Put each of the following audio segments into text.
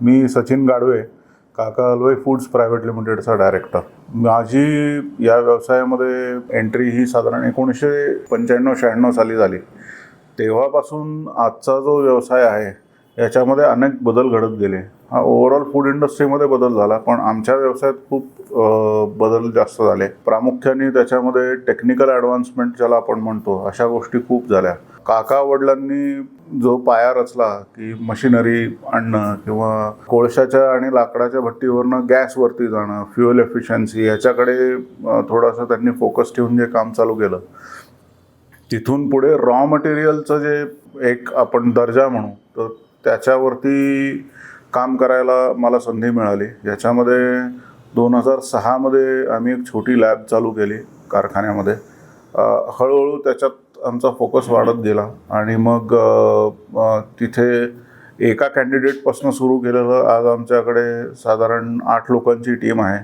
मी Sachin Gadve Kaka Halwai foods private लिमिटेडचा director माझी या व्यवसायामध्ये एंट्री ही साधारण एकोणीसशे पंच्याण्णव शहाण्णव साली झाली. तेव्हापासून आजचा जो व्यवसाय आहे याच्यामध्ये अनेक बदल घडत गेले. हा ओव्हरऑल फूड इंडस्ट्रीमध्ये बदल झाला पण आमच्या व्यवसायात खूप बदल जास्त झाले. प्रामुख्याने त्याच्यामध्ये टेक्निकल ॲडव्हान्समेंट ज्याला आपण म्हणतो अशा गोष्टी खूप झाल्या. काका वडिलांनी जो पाया रचला की मशिनरी आणणं किंवा कोळशाच्या आणि लाकडाच्या भट्टीवरनं गॅसवरती जाणं फ्युएल एफिशियन्सी याच्याकडे थोडासा थोडंसं त्यांनी फोकस ठेवून जे काम चालू केलं तिथून पुढे रॉ मटेरियलचं जे एक आपण दर्जा म्हणू तर त्याच्यावरती काम करायला मला संधी मिळाली. ज्याच्यामध्ये दोन हजार सहामध्ये आम्ही एक छोटी लॅब चालू केली कारखान्यामध्ये. हळूहळू त्याच्यात आमचा फोकस वाढत गेला. आणि मग तिथे एका कॅन्डिडेटपासून सुरू केलेलं आज आमच्याकडे साधारण आठ लोकांची टीम आहे.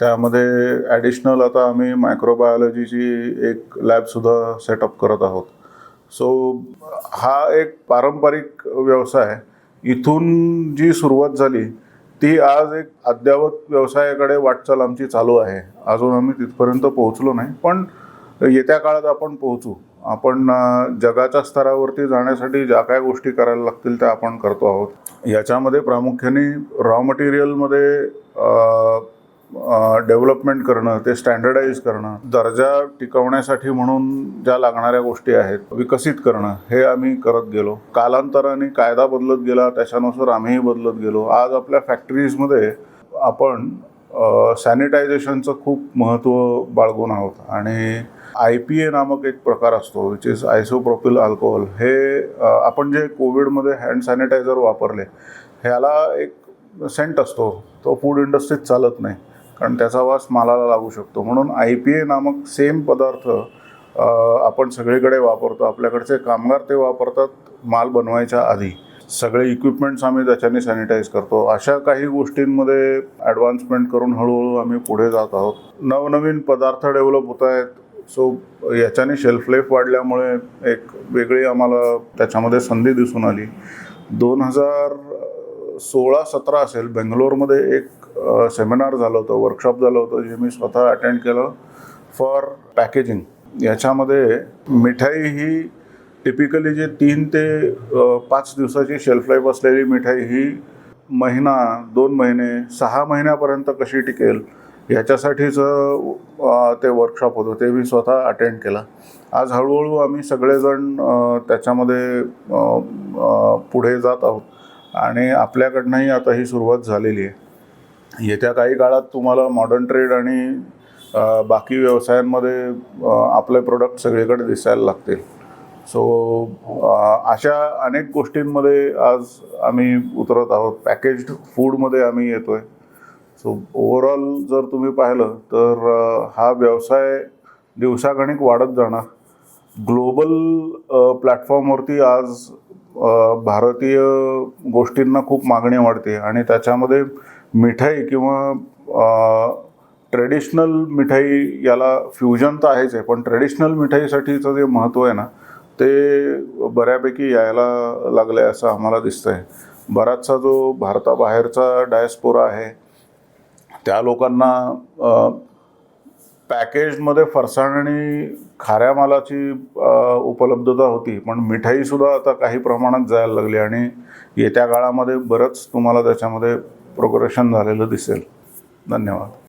त्यामध्ये ॲडिशनल आता आम्ही मायक्रोबायोलॉजीची एक लॅबसुद्धा सेटअप करत आहोत. सो हा एक पारंपरिक व्यवसाय इथून जी सुरुवात झाली ती आज एक अद्ययावत व्यवसायाकडे वाटचाल आमची चालू आहे. अजून आम्ही तिथपर्यंत पोहोचलो नाही. पण येत्या काळात आपण पोहोचू. आपण जगाच्या स्तरावरती जाण्यासाठी ज्या काय गोष्टी करायला लागतील त्या आपण करतो आहोत. याच्यामध्ये प्रामुख्याने रॉ मटेरियलमध्ये डेव्हलपमेंट करणं ते स्टँडर्डाईज करणं दर्जा टिकवण्यासाठी म्हणून ज्या लागणाऱ्या गोष्टी आहेत विकसित करणं हे आम्ही करत गेलो. कालांतराने कायदा बदलत गेला त्याच्यानुसार आम्हीही बदलत गेलो. आज आपल्या फॅक्टरीजमध्ये आपण सॅनिटायझेशनचं खूप महत्त्व बाळगून आहोत. आणि आय पी ए नामक एक प्रकार असतो विच इज आयसोप्रोपिल अल्कोहोल हे आपण जे कोविडमध्ये हँड सॅनिटायझर वापरले ह्याला एक सेंट असतो. तो फूड इंडस्ट्रीत चालत नाही कारण त्याचा वास मालाला लागू शकतो. म्हणून आय पी ए नामक सेम पदार्थ आपण सगळीकडे वापरतो. आपल्याकडचे कामगार ते वापरतात माल बनवायच्या आधी. सगळे इक्विपमेंट्स आम्ही त्याच्याने सॅनिटाईज करतो. अशा काही गोष्टींमध्ये ॲडव्हान्समेंट करून हळूहळू आम्ही पुढे जात आहोत. नवनवीन पदार्थ डेव्हलप होत आहेत. सो याच्याने शेल्फ लाईफ वाढल्यामुळे एक वेगळी आम्हाला त्याच्यामध्ये संधी दिसून आली. दोन हजार सोळा सतरा असेल बेंगलोरमध्ये एक सेमिनार झालं होतं वर्कशॉप झालं होतं जे मी स्वतः अटेंड केलं फॉर पॅकेजिंग याच्यामध्ये मिठाई ही टिपिकली जे तीन ते पाच दिवसाची शेल्फ लाईफ असलेली मिठाई ही महिना दोन महिने सहा महिन्यापर्यंत कशी टिकेल याच्यासाठीच ते वर्कशॉप होतं. ते मी स्वतः अटेंड केला. आज हळूहळू आम्ही सगळेजण त्याच्यामध्ये पुढे जात आहोत. आणि आपल्याकडनंही आता ही सुरुवात झालेली आहे. येत्या काही काळात तुम्हाला मॉडर्न ट्रेड आणि बाकी व्यवसायांमध्ये आपले प्रोडक्ट सगळीकडे दिसायला लागतील. सो अशा अनेक गोष्टींमध्ये आज आम्ही उतरत आहोत. पॅकेज्ड फूडमध्ये आम्ही येतो आहे सो ओव्हरऑल जर तुम्ही पाहिलं तर हा व्यवसाय दिवसागणिक वाढत जाणार. ग्लोबल प्लॅटफॉर्मवरती आज भारतीय गोष्टींना खूप मागणी वाढते आणि त्याच्यामध्ये मिठाई किंवा ट्रेडिशनल मिठाई याला फ्युजन तर आहेच आहे पण ट्रेडिशनल मिठाईसाठीचं जे महत्त्व आहे ना ते बऱ्यापैकी यायला लागलं आहे असं आम्हाला दिसतं आहे बराचसा जो भारताबाहेरचा डायस्पोरा आहे त्या लोकांना पॅकेजमध्ये फरसाण आणि खाऱ्या मालाची उपलब्धता होती पण मिठाईसुद्धा आता काही प्रमाणात जायला लागली आणि येत्या काळामध्ये बरंच तुम्हाला त्याच्यामध्ये प्रोग्रेशन झालेलं दिसेल. धन्यवाद.